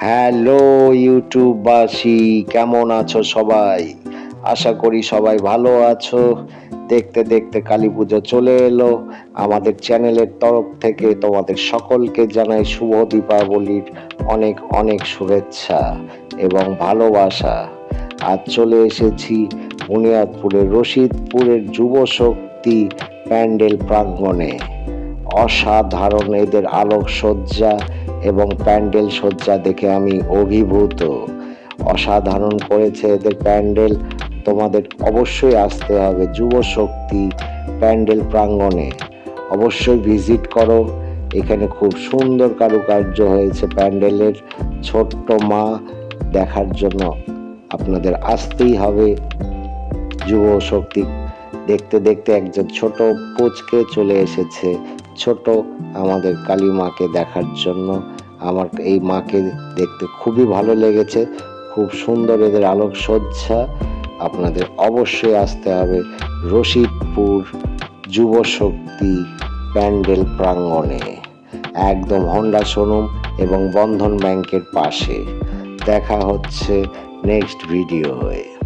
Hello ইউটিউববাসী, কেমন আছো সবাই? আশা করি সবাই ভালো আছো। দেখতে দেখতে কালী পুজো চলে এলো। আমাদের চ্যানেলের তরফ থেকে তোমাদের সকলকে জানাই শুভ দীপাবলির অনেক অনেক শুভেচ্ছা এবং ভালোবাসা। আজ চলে এসেছি বুনিয়াদপুরের রশিদপুরের যুব শক্তি প্যান্ডেল প্রাঙ্গণে। অসাধারণ এদের আলোকসজ্জা এবং প্যান্ডেল সজ্জা দেখে আমি অভিভূত। অসাধারণ করেছে এদের প্যান্ডেল। তোমাদের অবশ্যই আসতে হবে যুব শক্তি প্যান্ডেল প্রাঙ্গণে। অবশ্যই ভিজিট করো। এখানে খুব সুন্দর কারুকার্য হয়েছে প্যান্ডেলের। ছোট্ট মা দেখার জন্য আপনাদের আসতেই হবে। যুব শক্তি দেখতে দেখতে একজন ছোট পুচকে চলে এসেছে। ছোট আমাদের কালী মাকে দেখার জন্য। আমার এই মাকে দেখতে খুবই ভালো লেগেছে, খুব সুন্দর এদের আলোকসজ্জা। আপনাদের অবশ্যই আসতে হবে রশিদপুর যুব শক্তি প্যান্ডেল প্রাঙ্গণে, একদম হন্ডা শোরুম এবং বন্ধন ব্যাংকের পাশে। দেখা হচ্ছে নেক্সট ভিডিওয়ে।